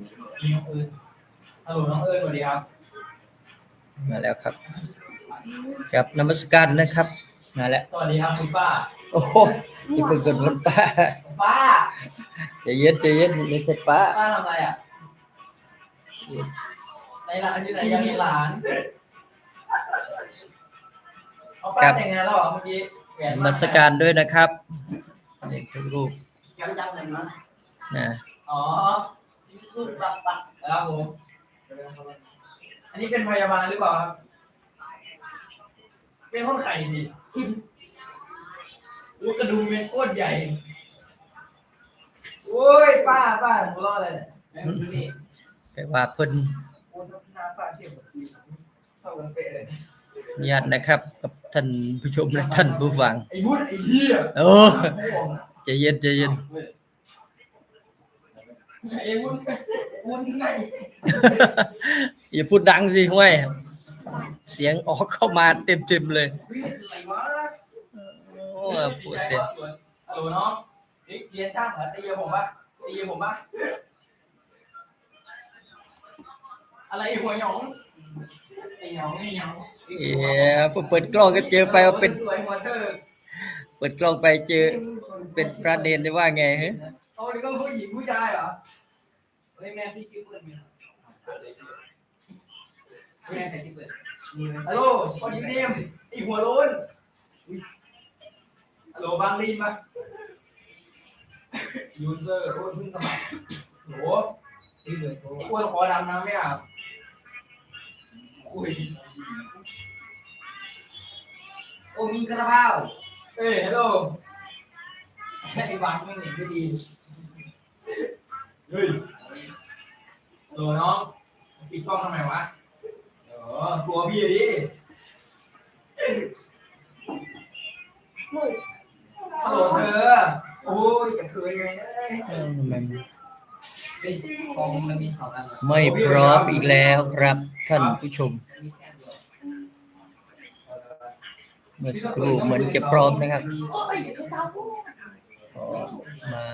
มีน้องเอิญฮัลโหลน้องเอิญสวัสดีครับ มาแล้วครับ ครับนมัสการนะครับ มาแล้ว สวัสดีครับคุณป้า โอ้โหนี่เป็นคนคนป้าป้าใจเย็นใจเย็นไม่ใช่ป้า ป้าทำอะไรอะในร้านอยู่ไหนยังมีหลานเอาป้าแต่งงานแล้วเหรอเมื่อกี้แหวนนมัสการด้วยนะครับเด็กทุกรูปยังจำได้ไหมนะอ๋อ รูปปักปักแล้วผม อันนี้เป็นพยาบาลหรือเปล่าครับ เป็นคนไข่ดิลูกกระดูกเป็นโคตรใหญ่ โอ้ยป้าป้าหัวเราะอะไรเนี่ยไอ้คนนี้แต่ว่าเพิ่นโอ้ยหน้าป้าเทียบกับพี่เท่ากันเป๊ะเลยญาตินะครับกับท่านผู้ชมและท่านผู้ฟังไอ้บุญไอ้เหี้ยโอ้พ่วงอะใจเย็นใจเย็น ไอ้บุญบุญไงอย่าพูดดังสิห้วยเสียงออกเข้ามาเต็มเต็มๆเลยเฮ้ยอะไรวะโอ้พูดเสียงฮัลโหลน้องเฮ้ยเรียนช่างเหรอตีเยผมปะตีเยผมปะอะไรหัวหยองไอ้หยองไอ้หยองเอ๋พอเปิดกล้องก็เจอไปว่าเป็นสวยหัวเธอเปิดกล้องไปเจอเป็นพระเนนได้ว่าไงฮะ โอ้นี่ก็ผู้หญิงผู้ชายเหรอเฮ้ยแม่พี่ชื่อเพื่อนมีเหรอแม่ใครชื่อเพื่อนฮัลโหลสวัสดีเนมไอหัวโล้นอุ๊ยฮัลโหลบางลีนปะยูเซอร์โอ้ยเพิ่งสมัครโหไอ้อ้วนคอดำนะไม่เอาคุยโอ้มีกระเป๋าเอ้ยฮัลโหลไอ้บางไม่เห็นไม่ดี เฮ้ยฮัลโหลน้องปิดกล้องทำไมวะเออกลัวพี่ดิฮัลโหลเธอ โอ้ยจะเคยไงเอ้ยเออมันเฮ้ยของมันมีสองอันเหรอไม่พร้อมอีกแล้วครับ ท่านผู้ชม มีแค่เดียวเมื่อสักครู่เหมือนจะพร้อมนะครับพอมา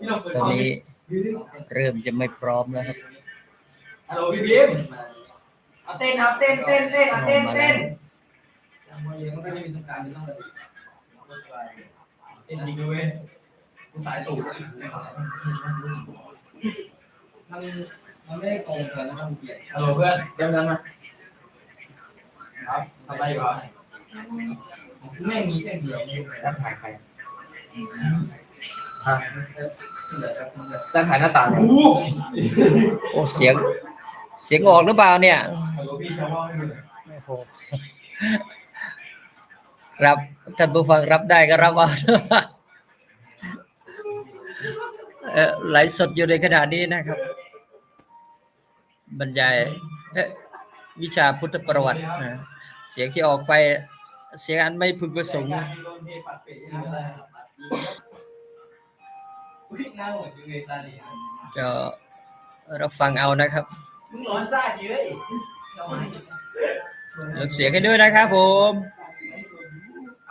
พี่หนุ่มเปิดตอนกล้องนี้ดิ เริ่มจะไม่พร้อมแล้วครับฮัลโหลพี่บีมเอาเต้นครับเต้นเต้นเต้นเอาเต้นเต้นยังไม่ยังไม่ได้มีต้องการจะต้องแบบเต้นจริงด้วยกูสายตูดมันมันไม่ได้โกงเกินแล้วมันเสียฮัลโหลเพื่อนเดี๋ยวนั้นมาครับทำอะไรอยู่ครับแม่งมีเส้นเดียวจะถ่ายใคร ฮะจะถ่ายหน้าตาโอ้โอ้เสียง เสียงออกหรือเปล่าเนี่ยโอ้โหรับท่านผู้ฟังรับได้ก็รับเอาเออไลสดอยู่ในขณะนี้นะครับ บรรยายวิชาพุทธประวัติเสียงที่ออกไปเสียงอันไม่พึงประสงค์ อุ้ยหน้าเหมือนยังไงตาดีก็รับฟังเอานะครับมึงร้อนซ่าเฉยลดเสียงให้ด้วยนะครับผม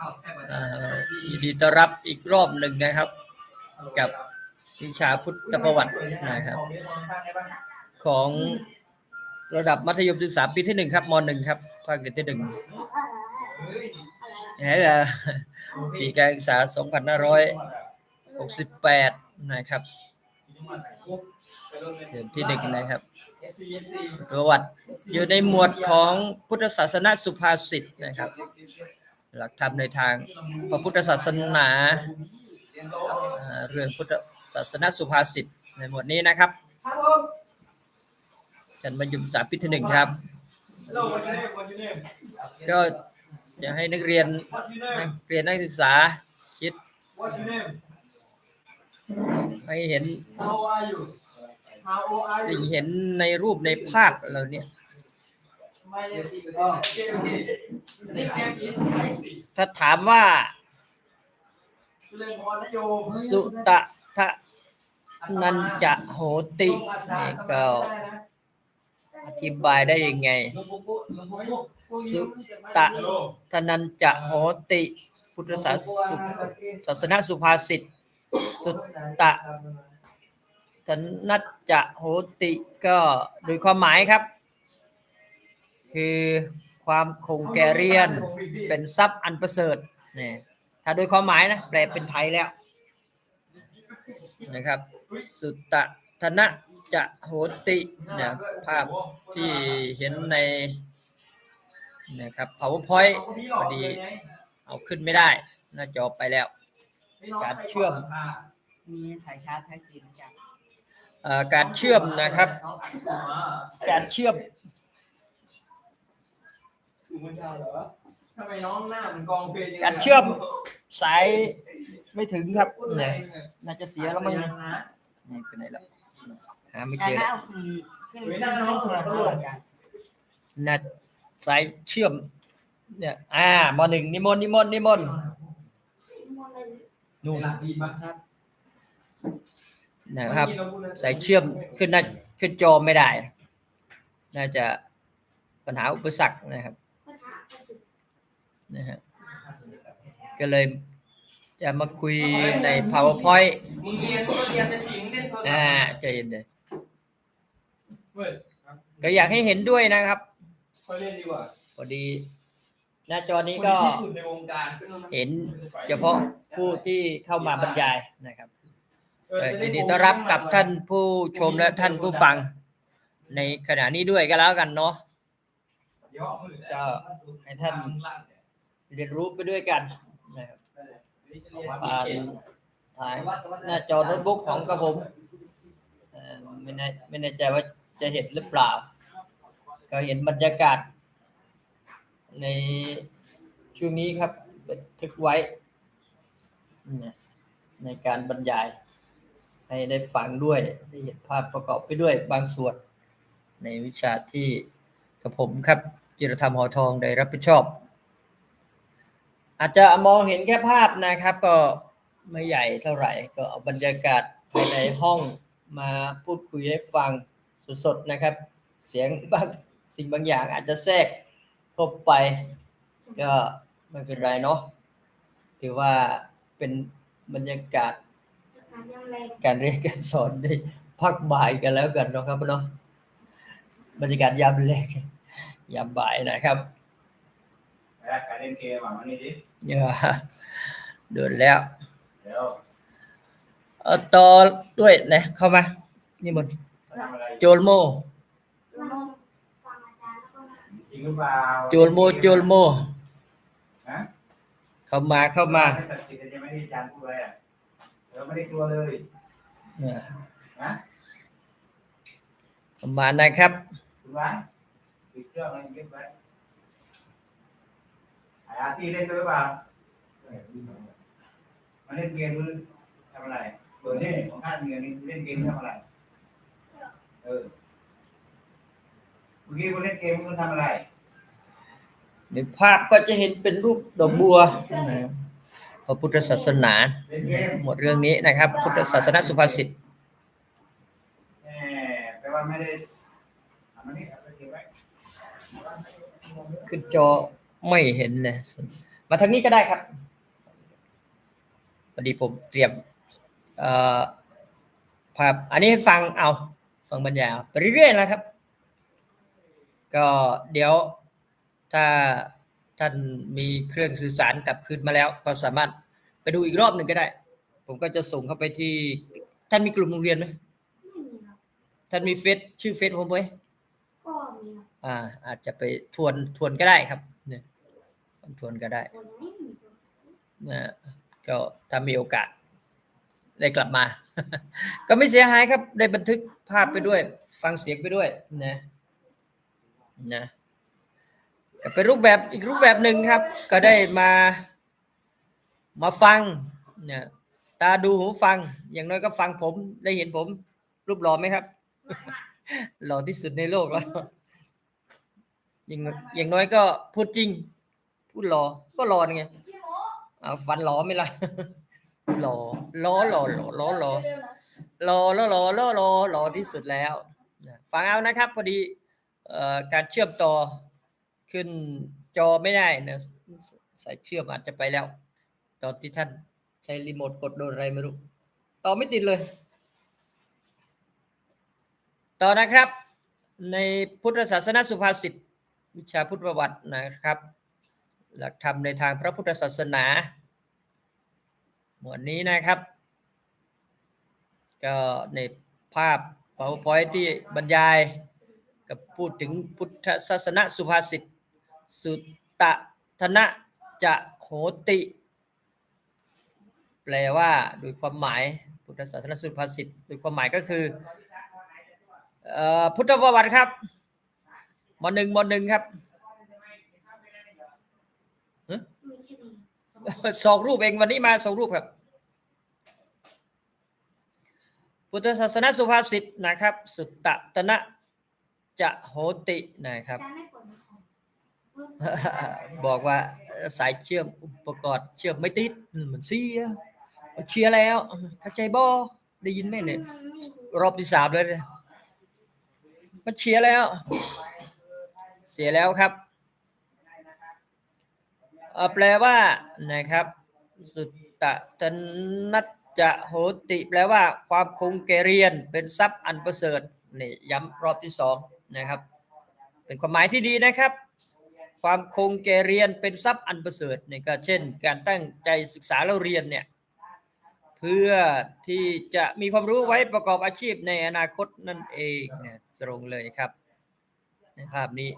อ้าวใช่ไหมอ่ายินดีต้อนรับอีกรอบหนึ่งนะครับ กับวิชาพุทธประวัตินะครับ ของระดับมัธยมศึกษาปีที่หนึ่งครับมหนึ่งครับภาคเรียนที่หนึ่งนี่แหละปีการศึกษา 2568 นะครับเทอมที่หนึ่งนะครับประวัติอยู่ในหมวดของพุทธศาสนาสุภาษิตนะครับ หลักธรรมในทางพระพุทธศาสนาเรื่องพุทธศาสนาสุภาษิตในหมวดนี้นะครับครับผมกันมายุมสามปีที่หนึ่งครับฮัลโหลวันนี้วันนี้ก็จะให้นักเรียนนักเรียนนักศึกษาคิด What's your name ให้เห็นสิ่งเห็นในรูปในภาพเราเนี่ยถ้าถามว่า สุตะทะนันจะโหติก็อธิบายได้ยังไง สุตะทนันจะโหติ พุทธศาสนาสุภาษิต สุตตะธนัจจะโหติก็โดยความหมายครับ คือความคงแก่เรียนเป็นทรัพย์อันประเสริฐนี่ถ้าโดยความหมายนะแปลเป็นไทยแล้วนะครับ สุตตะธนะจะโหตินี่ยภาพที่เห็นในนะครับ powerpoint พอดีเอาขึ้นไม่ได้ หน้าจอไปแล้ว การเชื่อมมีสายชาร์จไทยสีเหมือนกันเอ่อการเชื่อมนะครับ การเชื่อมถูกมันยาวเหรอทำไมน้องหน้ามันกองเพลงการเชื่อมสายไม่ถึงครับเนี่ยน่าจะเสียแล้วมั้งนะนี่ไปไหนแล้วหาไม่การเจอหแล้วน้าขึ้นขึ้นขึ้นขึ้นโทรทัศน์เหมือนกันน่าสายเชื่อม เนี่ย อ่ามหนึ่งนิมนต์นิมนต์นิมนต์ นู่นหลักดีป่ะนะครับ สายเชื่อมขึ้นน่าขึ้นจอไม่ได้ น่าจะปัญหาอุปสรรคนะครับนะฮะก็เลยจะมาคุยใน powerpoint มึงเรียนก็เรียนแต่สิงเล่นโทรศัพอ่าท์ใจเย็นเลยเว้ยก็อยากให้เห็นด้วยนะครับค่อยเล่นดีกว่าพอดี หน้าจอนี้คนก็ที่สุดในวงการเห็นเฉพาะผู้ที่เข้ามาบรรยายนะครับก็ยินดีต้อนรับกับท่านผู้ชมและท่านผู้ฟัง ในขณะนี้ด้วยก็แล้วกันเนาะก็ให้ท่าน เรียนรู้ไปด้วยกันนะครับผ่านทางหน้าจอโน้ตบุ๊กของกระผมเอ่อไม่แน่ไม่แน่ใจว่าจะเห็นหรือเปล่า ก็เห็นบรรยากาศ ในช่วงนี้ครับบันทึกไว้ในการบรรยาย ให้ได้ฟังด้วยได้เห็นภาพประกอบไปด้วยบางส่วน ในวิชาที่กับผมครับจิรธรรมหอทองได้รับผิดชอบ อาจจะมองเห็นแค่ภาพนะครับ ก็ไม่ใหญ่เท่าไหร่ ก็เอาบรรยากาศภายในห้องมาพูดคุยให้ฟังสดๆนะครับ เสียงบางสิ่งบางอย่างอาจจะแทรก เข้าไป ก็ไม่เป็นไรเนาะถือว่าเป็นบรรยากาศ การเรียนการสอนได้พักบ่ายกันแล้วกันเนาะครับเนาะบรรยากาศยามแรกยามบ่ายนะครับแล้วการเล่นเกมอะมันนี่ดิเนี่ยเดินแล้วเดี๋ยวเออต่อด้วยนะเข้ามานี่มันจะทำอะไรโจลโมจริง หรือเปล่าโจลโมโจลโม ฮะเข้ามาเข้ามาไม่ศักดิ์สิทธิ์จะไม่ได้อาจารย์พูดอะไรอะเราไม่ได้กลัวเลยเนี่ยนะเข้ามานะครับ ถูกไหมปิดเครื่องอะไรเงียบไว้ไอ้อาร์ตี้เล่นด้วยหรือเปล่ามาเล่นเกมหรือทำอะไรเปิดนี่ของข้าเงินนี่เล่นเกมทำอะไร เออเมื่อกี้คุณเล่นเกมคุณทำอะไร ในภาพก็จะเห็นเป็นรูปดอกบัวนะครับพระพุทธศาสนาเล่นเกมหมวดเรื่องนี้นะครับ พุทธศาสนาสุภาษิตแหมแปลว่าไม่ได้ทำอันนี้เอาไปเก็บไว้ขึ้นจอไม่เห็นเลยมาทางนี้ก็ได้ครับพอดีผมเตรียมเอ่อภาพอันนี้ให้ฟังเอา ฟังบรรยายเอาไปเรื่อยๆนะครับ ก็เดี๋ยว ถ้าท่านมีเครื่องสื่อสารกลับคืนมาแล้ว ก็สามารถไปดูอีกรอบหนึ่งก็ได้ ผมก็จะส่งเข้าไปที่ ท่านมีกลุ่มโรงเรียนไหมไม่มีครับท่านมีเฟซชื่อเฟซผมไหมก็มีครับอ่า อาจจะไปทวนทวนก็ได้ครับเนี่ยทวนก็ได้คนไม่มีครับนะก็ถ้ามีโอกาส ได้กลับมา ก็ไม่เสียหายครับ ได้บันทึกภาพไปด้วย ฟังเสียงไปด้วยนะนะ ก็เป็นรูปแบบอีกรูปแบบหนึ่งครับ ก็ได้มามาฟังเนี่ยตาดูหูฟัง อย่างน้อยก็ฟังผมได้เห็นผม รูปหล่อไหมครับ หล่อที่สุดในโลกแล้ว อย่างอย่างน้อยก็พูดจริง พูดหล่อก็หล่อไงฟันหล่อไหมล่ะหล่อล้อหล่อหล่อล้อหล่อหล่อแล้วหล่อแล้วหล่อหล่อที่สุดแล้วฟังเอานะครับ พอดีการเชื่อมต่อ ขึ้นจอไม่ได้นะสายเชื่อมอาจจะไปแล้ว ตอนที่ท่านใช้รีโมทกดโดนอะไรไม่รู้ต่อไม่ติดเลย ต่อนะครับ ในพุทธศาสนาสุภาษิตวิชาพุทธประวัตินะครับ หลักธรรมในทางพระพุทธศาสนา หมวดนี้นะครับ ก็ในภาพ PowerPoint ที่บรรยายกับพูดถึงพุทธศาสนาสุภาษิต สุตตะธนะจะโหติ แปลว่าโดยความหมายพุทธศาสนาสุภาษิตโดยความหมายก็คืออพุทธประวัติครับมหนึ่งมหนึ่งครับมีแค่นี้สองสองรูปเองวันนี้มาสองรูปครับ พุทธศาสนาสุภาษิตนะครับ สุตตะตนะจะโหตินะครับ บอกว่าสายเชื่อมอุปกรณ์เชื่อมไม่ติดมันเสียมันเชียร์แล้วเข้าใจบ่ได้ยินไหมเนี่ยรอบที่สามเลยเนี่ยมันเชียร์แล้ว เสียแล้วครับแปลว่านะครับสุตตะตนัจจะโหติแปลว่าความคงแก่เรียนเป็นทรัพย์อันประเสริฐนี่ย้ำรอบที่สองนะครับ เป็นความหมายที่ดีนะครับ ความคงแก่เรียนเป็นทรัพย์อันประเสริฐนี่ก็เช่น การตั้งใจศึกษาแล้วเรียนเนี่ยเพื่อที่จะมีความรู้ไว้ประกอบอาชีพในอนาคตนั่นเองเนี่ยตรงเลยครับ ในภาพนี้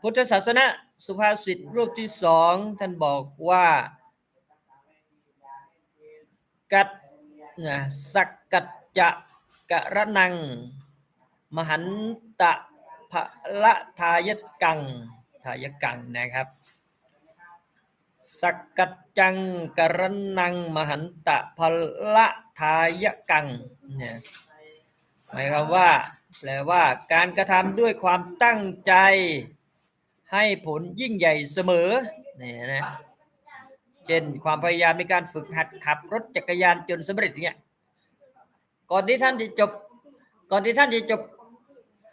พุทธศาสนาสุภาษิตรูปที่สองท่านบอกว่า กัดนะสักกัจจะกะระนัง มหันตะ ภะละทายกังทายกังนะครับ สักกัจจังกรนังมหันตะพละทายกังเนี่ยหมายความว่าแปลว่าการกระทำด้วยความตั้งใจให้ผลยิ่งใหญ่เสมอเนี่ยนะเช่นความพยายามในการฝึกหัดขับรถจักรยานจนสำเร็จอย่างเงี้ยก่อนที่ท่านจะจบก่อนที่ท่านจะจบ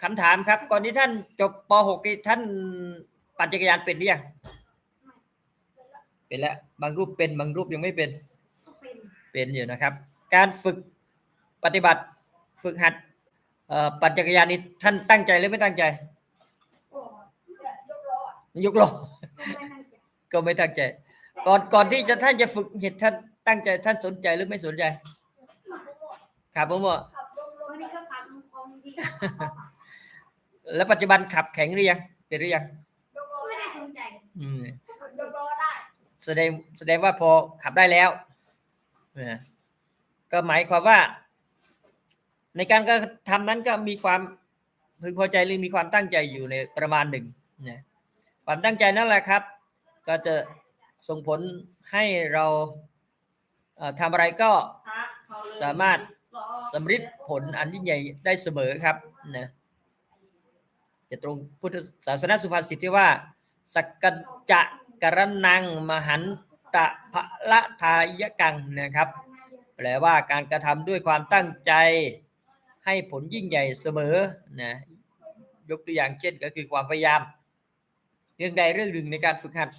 คำถามครับ ก่อนที่ท่านจบป .6 นี่ท่านปั่นจักรยานเป็นหรือยังเป็นแล้วบางรูปเป็นบางรูปยังไม่เป็นก็เป็นเป็นอยู่นะครับ การฝึกปฏิบัติฝึกหัดเอ่อปั่นจักรยานนี่ท่านตั้งใจหรือไม่ตั้งใจโอ้ยกโลก็ไม่ตั้งใจก็ไม่ตั้งใจ ก่อนก่อนที่จะท่านจะฝึกเหตุท่านตั้งใจท่านสนใจหรือไม่สนใจครับผมว่าขับลงวันนี้ก็ขับลงคลองดี แล้วปัจจุบันขับแข็งหรือยังเป็นหรือยังก็ไม่ได้สนใจอืมยกล้อได้แสดงแสดงว่าพอขับได้แล้วนะก็หมายความว่า ในการกระทำนั้นก็มีความพึงพอใจหรือมีความตั้งใจอยู่ในประมาณหนึ่งนะความตั้งใจนั่นแหละครับ ก็จะส่งผลให้เราเอ่อทำอะไรก็สามารถสำเร็จผลอันยิ่งใหญ่ได้เสมอครับนะ จะตรงพุทธศาสนาสุภาษิตที่ว่าสักกัจจะกรนังมหันตะพะละทายกังนะครับ แปลว่าการกระทำด้วยความตั้งใจให้ผลยิ่งใหญ่เสมอนะยกตัวอย่างเช่นก็คือความพยายาม เรื่องใดเรื่องหนึ่งในการฝึกหัด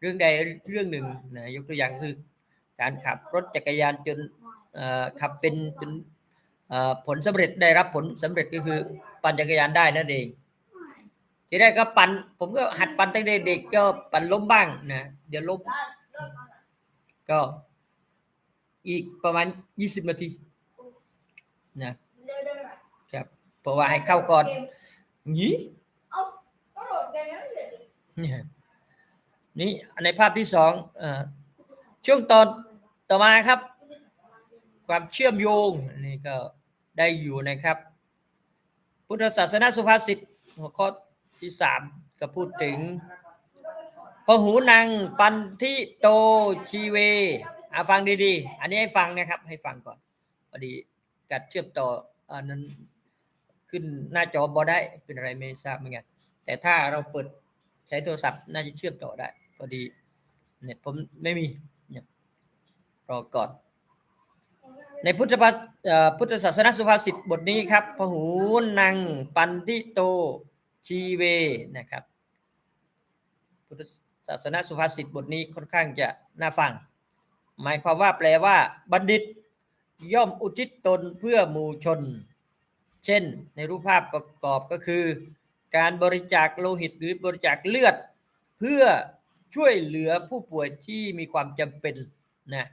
เรื่องใดเรื่องหนึ่งนะยกตัวอย่างคือการขับรถจักรยานจนขับเป็นจนผลสำเร็จได้รับผลสำเร็จก็คือปั่นจักรยานได้นั่นเอง ทีแรกก็ปั่นผมก็หัดปั่นตั้งแต่เด็กก็ปั่นล้มบ้างนะเดี๋ยวล้มก็อีกประมาณยี่สิบนาทีนะครับเพราะว่าให้เข้าก่อนยี่นี่ยนี่ในภาพที่สองอช่วงตอนต่อมาครับ ความเชื่อมโยงนี่ก็ได้อยู่นะครับ พุทธศาสนาสุภาษิตหัวข้อ ที่สามก็พูดถึงพหูนังปันทิโตชีเวอะฟังดีๆ อันนี้ให้ฟังนะครับ ให้ฟังก่อนพอดีกัดเชื่อมต่ออันนั้นขึ้นหน้าจอบอได้เป็นอะไรไม่ทราบเหมือนกันแต่ถ้าเราเปิดใช้โทรศัพท์น่าจะเชื่อมต่อได้พอดีเน็ตผมไม่มีเนี่ยรอก่อน ในพุทธภาพุทธศาสนาสุภาษิตบทนี้ครับพหูนังปันติโต ชีเวนะครับ พุทธศาสนาสุภาษิตบทนี้ค่อนข้างจะน่าฟัง หมายความว่าแปลว่าบัณฑิต ย่อมอุทิศตนเพื่อหมู่ชน เช่น ในรูปภาพประกอบก็คือ การบริจาคโลหิตหรือบริจาคเลือด เพื่อช่วยเหลือผู้ป่วยที่มีความจำเป็นนะ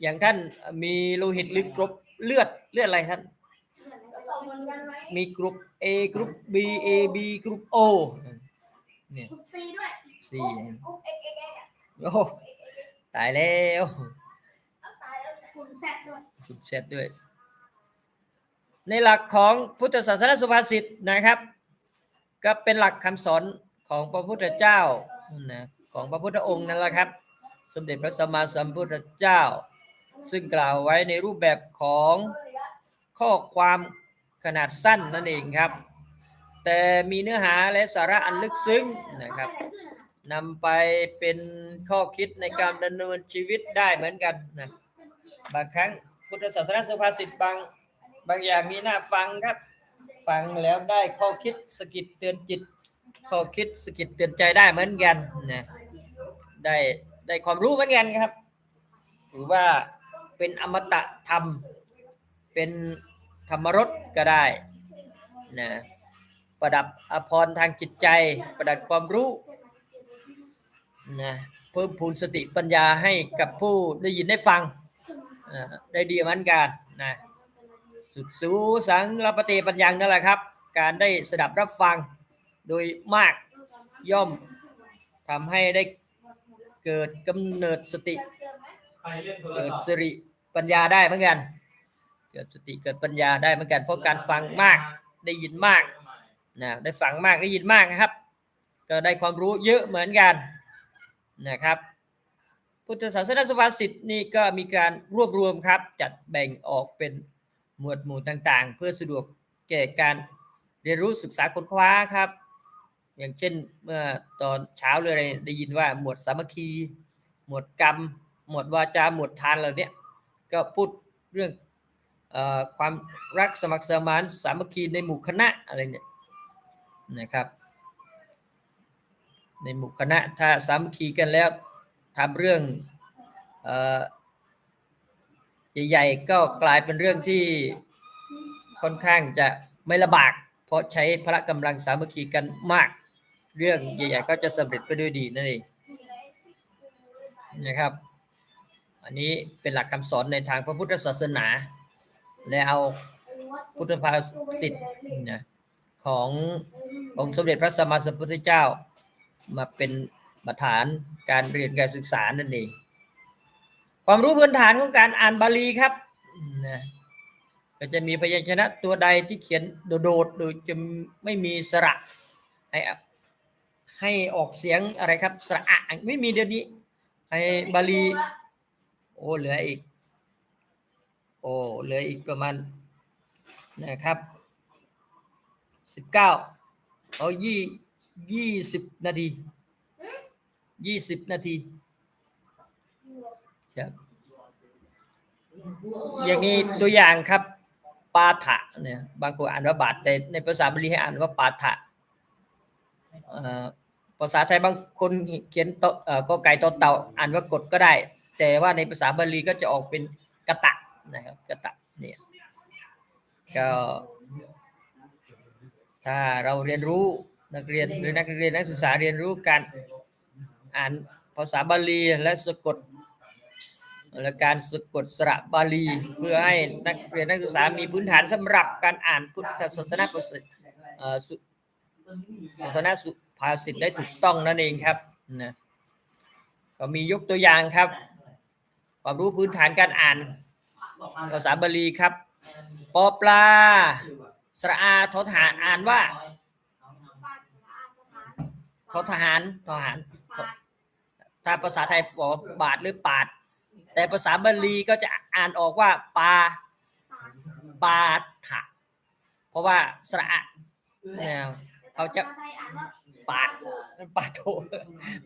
อย่างท่านมีโลหิตหรือกรุ๊ปเลือดเลือดอะไรท่าน มือนกันไหมมีกรุ๊ป A กรุ๊ป B A B กรุ๊ป O เนี่ยกรุ๊ปซีด้วยสี่กรุ๊ปเอ็กเอ็กเอ็กอะโอ้ตายแล้วเอาตายแล้วกรุ๊ปแซดด้วยจุดเซตด้วย ในหลักของพุทธศาสนสุภาษิตนะครับ ก็เป็นหลักคำสอนของพระพุทธเจ้านะของพระพุทธองค์นั่นแหละครับ สมเด็จพระสัมมาสัมพุทธเจ้า ซึ่งกล่าวไว้ในรูปแบบของข้อความ ขนาดสั้นนั่นเองครับ แต่มีเนื้อหาและสาระอันลึกซึ้งนะครับนำไปเป็นข้อคิดในการดำเนินชีวิตได้เหมือนกันนะบางครั้งพุทธศาสนาสุภาษิตบางบางอย่างมีน่าฟังครับ ฟังแล้วได้ข้อคิดสะกิดเตือนจิต ข้อคิดสะกิดเตือนใจได้เหมือนกันนะได้ได้ความรู้เหมือนกันครับ ถือว่าเป็นอมตะธรรมเป็น ธรรมรสก็ได้นะประดับอภรทางจิตใจ ประดับความรู้นะเพิ่มพูนสติปัญญาให้กับผู้ได้ยินได้ฟังได้ดีเหมือนกันนะสุดสูสังรปฏิปัญญังนั่นแหละครับ การได้สดับรับฟังโดยมากย่อมทำให้ได้เกิดกำเนิดสติ เกิดสิริปัญญาได้เหมือนกัน เกิดสติเกิดปัญญาได้เหมือนกันเพราะการฟังมากได้ยินมากนะได้ฟังมากได้ยินมากนะครับ ก็ได้ความรู้เยอะเหมือนกันนะครับ พุทธศาสนาสุภาษิตนี่ก็มีการรวบรวมครับ จัดแบ่งออกเป็นหมวดหมู่ต่างๆ เพื่อสะดวกแก่การเรียนรู้ศึกษาค้นคว้าครับ อย่างเช่นเมื่อตอนเช้าเลยได้ยินว่าหมวดสามัคคี หมวดกรรม หมวดวาจาหมวดทานเหล่านี้ก็พูดเรื่อง ความรักสมัครสมานสามัคคีในหมู่คณะอะไรเนี่ยนะครับในหมู่คณะถ้าสามัคคีกันแล้วทำเรื่องอใหญ่ๆก็กลายเป็นเรื่องที่ค่อนข้างจะไม่ลำบาก เพราะใช้พละกำลังสามัคคีกันมาก เรื่องใหญ่ๆก็จะสำเร็จไปด้วยดีนั่นเองนะครับ อันนี้เป็นหลักคำสอนในทางพระพุทธศาสนา และเอาพุทธภาษิตนะขององค์สมเด็จพระสัมมาสัมพุทธเจ้า มาเป็นประฐานการเรียนการศึกษานั่นเองความรู้พื้นฐานของการอ่านบาลีครับนะก็จะมีพยัญชนะตัวใดที่เขียนโดดๆโดยจะไม่มีสระให้ให้ออกเสียงอะไรครับสระอะไม่มีเดี๋ยวนี้ให้บาลีโอ้เหลืออีก อ้เหลืออีกประมาณนะครับสิบเก้าเอายี่ยี่สิบนาทียี่สิบนาทีครับอย่างนี้ตัวอย่างครับปาฐะเนี่ยบางคนอ่านว่าบาทแต่ในภาษาบาลีให้อ่านว่าปาฐะภาษาไทยบางคนเขียนตเอ่อกอไก่ตอเต่าอ่านว่ากดก็ได้ แต่ว่าในภาษาบาลีก็จะออกเป็นกะตะ นะครับกะตะเนี่ยก็ถ้าเราเรียนรู้นักเรียนหรือนักเรียนนักศึกษาเรียนรู้การอ่านภาษาบาลีและสะกดและการสะกดสระบาลี เพื่อให้นักเรียนนักศึกษามีพื้นฐานสำหรับการอ่านพุทธศาสนาประเสริฐเอ่อสุศาสนาสุภาษิตได้ถูกต้องนั่นเองครับนะก็มียกตัวอย่างครับ ความรู้พื้นฐานการอ่าน ภาษาบาลีครับ ปอปลา สระอาทอทหารอ่านว่าทอทหารทหาร ถ้าภาษาไทยบอกว่าบาทหรือปาด แต่ภาษาบาลีก็จะอ่านออกว่าปาปาถะเพราะว่าสระอะเนี่ยเขาจะปาดปาโท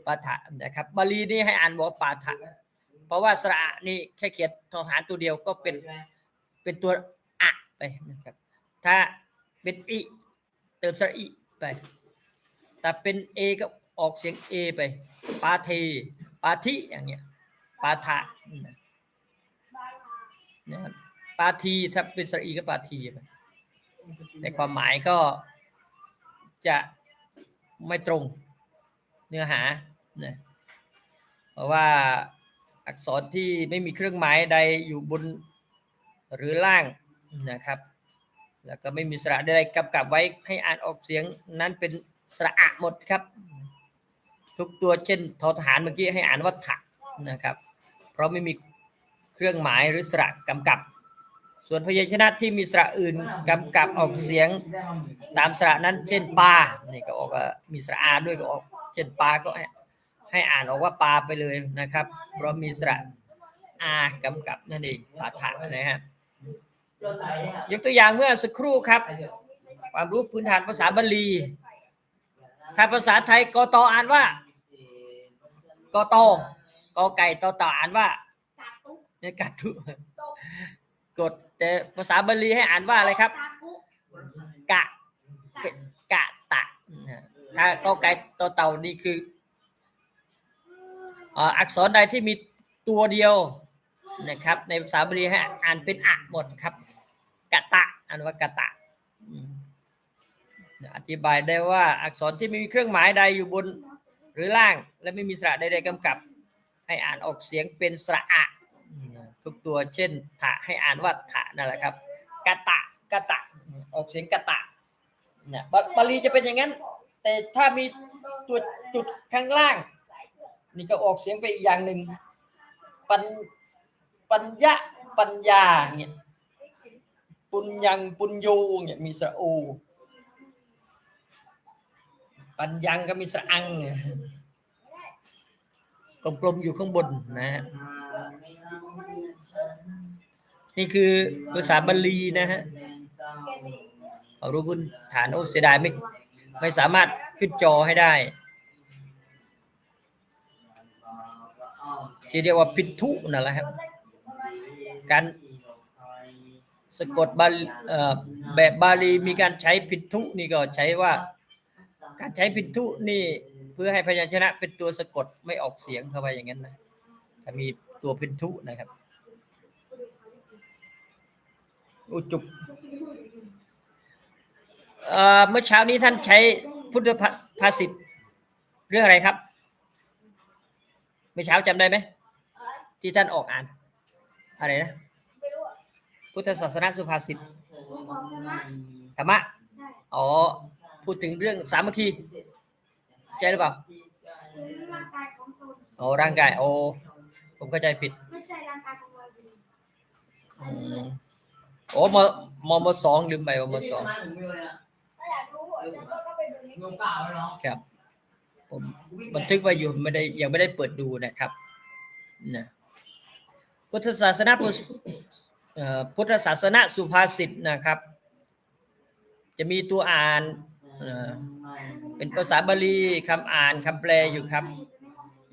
ปาถะนะครับบาลีนี่ให้อ่านว่าปาถะ เพราะว่าสระนี่แค่เขียนทหารตัวเดียวก็เป็นเป็นตัวอะไปนะครับ ถ้าเป็นอิเติมสระอิไป แต่เป็นเอก็ออกเสียงเอไป ปาเทปาทิอย่างเงี้ย ปาถะนะครับปาทีถ้าเป็นสระอีก็ปาทีไปในความหมายก็จะไม่ตรงเนื้อหานะเพราะว่า อักษรที่ไม่มีเครื่องหมายใดอยู่บนหรือล่างนะครับ แล้วก็ไม่มีสระใดกำกับไว้ให้อ่านออกเสียงนั้นเป็นสระอะหมดครับ ทุกตัวเช่นทอทหารเมื่อกี้ให้อ่านว่าถะนะครับ เพราะไม่มีเครื่องหมายหรือสระกำกับ ส่วนพยัญชนะที่มีสระอื่นกำกับออกเสียงตามสระนั้น เช่นปลานี่ก็ออกมีสระอาด้วยก็ออก เช่นปลาก็ ให้อ่านออกว่าปลาไปเลยนะครับ เพราะมีสระอากำกับนั่นเองปาฐะนนะฮะยกตัวอย่างเมื่อสักครู่ครับ ความรู้พื้นฐานภาษาบาลีถ้าภาษาไทยกตอ่านว่ากตกไก่ตอเต่าอ่านว่าตาตุกเนี่ยกัตุกดแต่ภาษาบาลีให้อ่านว่าอะไรครับตากุกะกะตะถ้ากอไก่ตอเต่านี่คือ อักษรใดที่มีตัวเดียวนะครับ ในภาษาบาลีให้อ่านเป็นอะหมดครับกะตะอ่านว่ากะตะอธิบายได้ว่าอักษรที่ไม่มีเครื่องหมายใดอยู่บนหรือล่างและไม่มีสระใดๆกำกับ ให้อ่านออกเสียงเป็นสระอะทุกตัวเช่นถะให้อ่านว่าถะนั่นแหละครับกะตะกะตะออกเสียงกะตะเนี่ยบาบาลีจะเป็นอย่างนั้น แต่ถ้ามีตัวจุดข้างล่าง นี่ก็ออกเสียงไปอีกอย่างหนึ่งปัญปัญญะปัญญาเนี่ยปุญยังปุญโยเนี่ยมีสะโอปัญญังก็มีสะอังเนี่ยกลมๆอยู่ข้างบนนะฮะนี่คือภาษาบาลีนะฮะเอารู้พื้นฐานโอ้เสียดายไม่ไม่สามารถขึ้นจอให้ได้ ที่เรียกว่าพิทุนั่นแหละครับ การสะกดบาลีแบบบาลีมีการใช้พิทุนี่ก็ใช้ว่า การใช้พิทุนี่เพื่อให้พยัญชนะเป็นตัวสะกดไม่ออกเสียงเข้าไปอย่างนั้นนะถ้ามีตัวพิทุนะครับ อุจุกเมื่อเช้านี้ท่านใช้พุทธภาภาษิตเรื่องอะไรครับ เมื่อเช้าจำได้ไหม ที่ท่านออกอ่านอะไรนะไม่รู้อะพุทธศาสนาสุภาษิตผมบอกธรรมะธรรมะใช่อ๋อพูดถึงเรื่องสามัคคีใช่หรือเปล่าคือร่างกายของตนอ๋อร่างกายโอ้ผมเข้าใจผิดไม่ใช่ร่างกายของเราเองอืมโอ้มมมสองลืมไปมมสองถ้าอยากรู้อะแล้วก็ไปดูในลงเปล่าไหมน้องครับผมบันทึกไว้อยู่ไม่ได้ยังไม่ได้เปิดดูนะครับนะ พุทธศาสนาพุทธศาสนาสุภาษิตนะครับ จะมีตัวอ่านเป็นภาษาบาลีคำอ่านคำแปลอยู่ครับ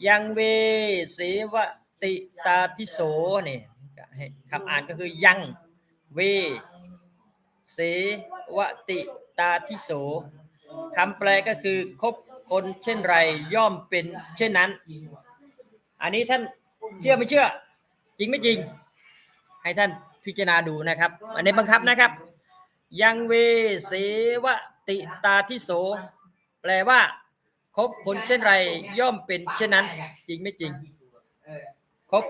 ยังเวเสวติตาทิโสนี่คำอ่านก็คือยังเวเสวติตาทิโสคำแปลก็คือคบคนเช่นไรย่อมเป็นเช่นนั้น อันนี้ท่านเชื่อไม่เชื่อ จริงไม่จริง ให้ท่านพิจารณาดูนะครับ อันนี้บังคับนะครับ ยังเวเสวติตาทิโส แปลว่าคบคนเช่นไรย่อมเป็นเช่นนั้น จริงไม่จริงคบ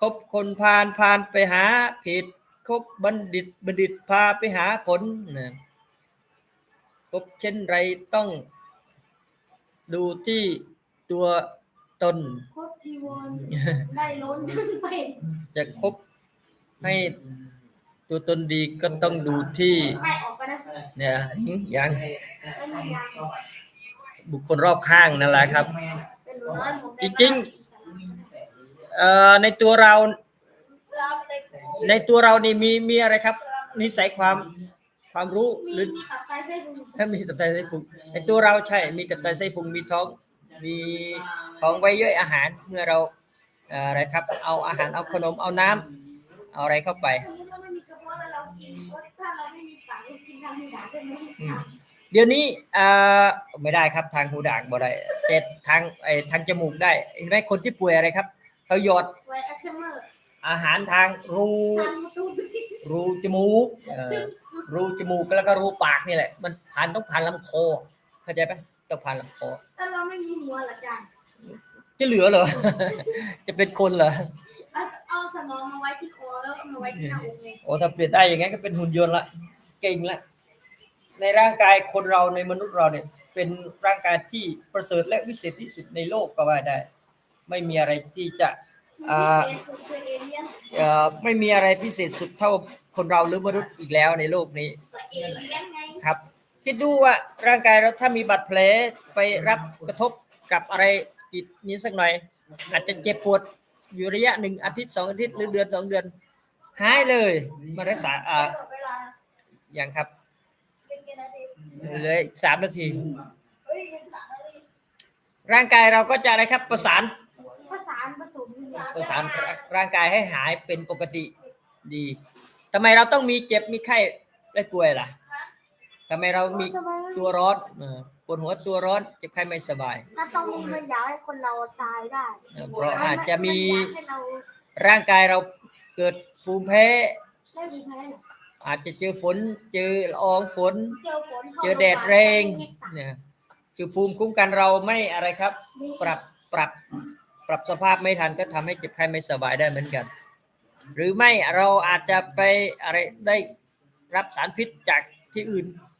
คบคนพาลพาลไปหาผิดคบบัณฑิตบัณฑิตพาไปหาผลนะคบเช่นไรต้องดูที่ตัวตน ครบทีวนได้ล้นทั้งเป็นจะคบให้ตัวตนดีก็ต้องดูที่ไปออกไปนะเนี่ยยังเป็นหนึ่งอย่างบุคคลรอบข้างนั่นแหละครับ เป็นหนูน้อยผมได้จริงเอ่อในตัวเราเราไปในตัวเรานี่มีมีอะไรครับ นิสัยความความรู้มีหรือ มีตับไตไส้พุงถ้ามีตับไตไส้พุงในตัวเราใช่ มีตับไตไส้พุงมีท้อง มีของไว้ย่อยอาหารเมื่อเราอะไรครับเอาอาหารเอาขนมเอาน้ำเอาอะไรเข้าไปเดี๋ยวนี้เอ่อไม่ได้ครับทางหูด่างบ่ได้แต่ทางไอ้ทางจมูกได้เห็นไหมคนที่ป่วยอะไรครับเขาหยอดอาหารทางรูทางประตูรูจมูกเอ่อรูจมูกแล้วก็รูปากนี่แหละ มันผ่านต้องผ่านลำคอเข้าใจไหม ต้องผ่านลำคอถ้าเราไม่มีหัวเหรออาจารย์จะเหลือเหรอ จะเป็นคนเหรอเอาเอาสมองมาไว้ที่คอแล้วมาไว้ที่หน้าอกไงโอ้ถ้าเปลี่ยนได้อย่างงั้นก็เป็นหุ่นยนต์ละเก่งละในร่างกายคนเราในมนุษย์เราเนี่ย เป็นร่างกายที่ประเสริฐและวิเศษที่สุดในโลกก็ว่าได้ ไม่มีอะไรที่จะ อ่า พิเศษสุดคือเอเลี่ยนเอ่อไม่มีอะไรพิเศษสุดเท่าคนเราหรือมนุษย์อีกแล้วในโลกนี้ตัวเอเลี่ยนไง ครับ คิดดูว่าร่างกายเราถ้ามีบาดแผลไปรับกระทบกับอะไรติดนี้สักหน่อย อาจจะเจ็บปวดอยู่ระยะหนึ่งอาทิตย์สองอาทิตย์หรือเดือนสองเดือนหายเลยมารักษาอ่าเวลาอย่างครับเล่นกันนะเด็กเหลยสามนาทีเฮ้ยเล่นสามนาที ร่างกายเราก็จะอะไรครับประสานผสานผสมประสานร่างกายให้หายเป็นปกติดีทำไมเราต้องมีเจ็บมีไข้ได้ป่วยล่ะ ทำไมเรามีตัวร้อนเออปวดหัวตัวร้อนเจ็บไข้ไม่สบายถ้าต้องมีมันอยากให้คนเราตายได้เออเพราะอาจจะมีนอยากให้เราร่างกายเราเกิดภูมิแพ้ ได้ดีแพ้หรออาจจะเจอฝนเจอละอองฝน เจอฝนข้าเจอแดดแรงเนี่ยคือภูมิคุ้มกันเราไม่อะไรครับ ปรับปรับปรับสภาพไม่ทันก็ทำให้เจ็บไข้ไม่สบายได้เหมือนกัน หรือไม่เราอาจจะไปอะไรได้รับสารพิษจากที่อื่นเอ่อ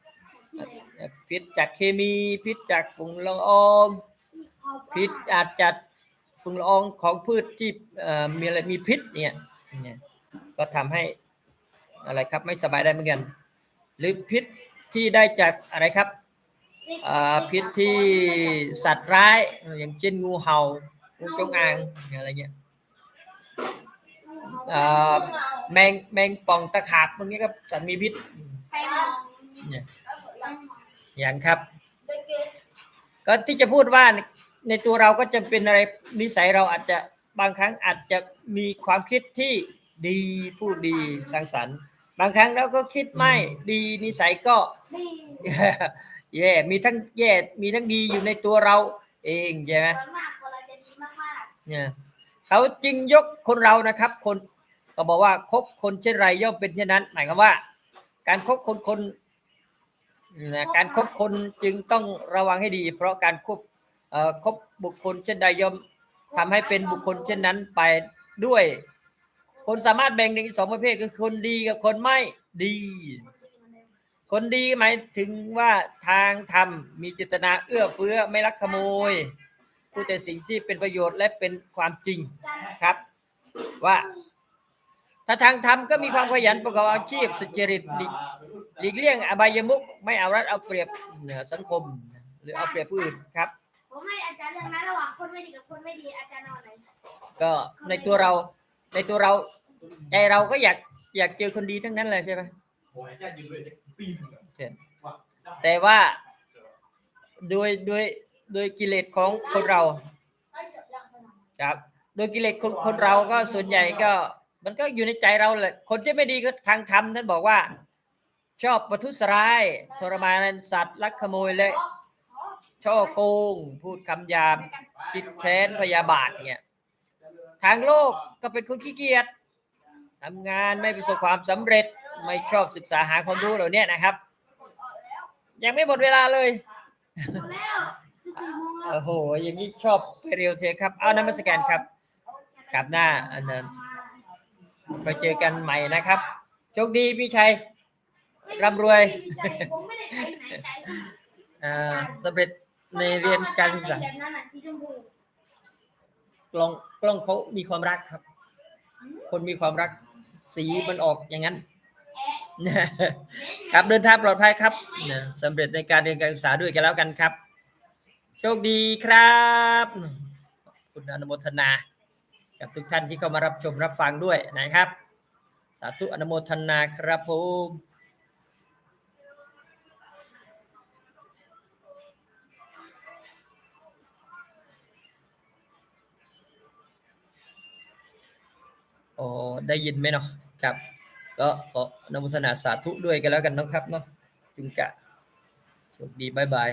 พิษจากเคมีพิษจากฝุ่นละอองพิษอาจจะฝุ่นละอองของพืชที่มีอะไรมีพิษเนี่ยก็ทำให้อะไรครับไม่สบายได้เหมือนกัน หรือพิษที่ได้จากอะไรครับพิษที่สัตว์ร้ายอย่างเช่นงูเห่างูจงอางอะไรเงี้ยแมงแมงป่องตะขาบพวกนี้ก็สัตว์มีพิษเนี่ย องอย่างครับเด็กก็ที่จะพูดว่าในในตัวเราก็จะเป็นอะไรนิสัยเราอาจจะบางครั้งอาจจะมีความคิดที่ดีพูดดีสร้างสรรค์ บางครั้งเราก็คิดไม่ดีนิสัยก็ๆนี่แย่มีทั้งแย่มีทั้งดีอยู่ในตัวเราเองใช่ไหมส่วนมากคนเราจะดีมากเนี่ยเขาจึงยกคนเรานะครับ คนก็บอกว่าคบคนเช่นไรย่อมเป็นเช่นนั้น หมายความว่า การคบคนคนนะ การคบคนจึงต้องระวังให้ดี เพราะการคบคบบุคคลเช่นใดย่อมทำให้เป็นบุคคลเช่นนั้นไปด้วย คนสามารถแบ่งเป็นสองประเภทคือคนดีกับคนไม่ดี คนดีหมายถึงว่าทางธรรมมีเจตนาเอื้อเฟื้อไม่ลักขโมยพูดแต่สิ่งที่เป็นประโยชน์และเป็นความจริงครับ ว่า ถ้าทางธรรมก็มีความขยันประกอบอาชีพสุจริตหลีกหลีกเลี่ยงอบายมุขไม่เอารัดเอาเปรียบเหนือสังคม หรือเอาเปรียบผู้อื่นครับผมให้อาจารย์เรื่องนั้นระหว่างคนไม่ดีกับคนไม่ดีอาจารย์เอาไหนก็ในตัวเราในตัวเราใจเราก็อยากอยากเจอคนดีทั้งนั้นเลยใช่ไหมโอ้ยจะยืนเลยปีนเลยใช่ว่าแต่ว่าโดยโดยโดยกิเลสของคนเราไอ้เดี๋ยวยังสนามครับ โดยกิเลสคนคนเราก็ส่วนใหญ่ก็ มันก็อยู่ในใจเราแหละคนที่ไม่ดีก็ทางธรรมท่านบอกว่า ชอบประทุษร้ายทรมานสัตว์ลักขโมยและช่อโกง พูดคำหยาบคิดแค้นพยาบาทเนี่ยทางโลกก็เป็นคนขี้เกียจทำงานไม่ประสบความสำเร็จไม่ชอบศึกษาหาความรู้เหล่านี้นะครับ ยังไม่หมดเวลาเลยโอ้โหอย่างนี้ชอบไปเร็วเทครับ เอานำมัสแการครับกลับหน้าอันนั้น ไปเจอกันใหม่นะครับ โชคดีพี่ชัย ร่ำรวย ผมไม่ได้ไปไหนใจสมอ่าสำเร็จในเรียนการศึกษาแบบนั้นอะสีชมพูกล้องกล้องเขามีความรักครับ คนมีความรักสีมันออกอย่างนั้น ครับเดินทางปลอดภัยครับสำเร็จในการเรียนการศึกษาด้วยกันแล้วกันครับ โชคดีครับ คุณอนุโมทนา กับทุกท่านที่เข้ามารับชมรับฟังด้วยนะครับ สาธุอนุโมทนาครับผมโอ้ได้ยินไหมเนาะครับ ก็ขออนุโมทนาสาธุด้วยกันแล้วกันเนาะครับเนาะจุงกะโชคดีบายบาย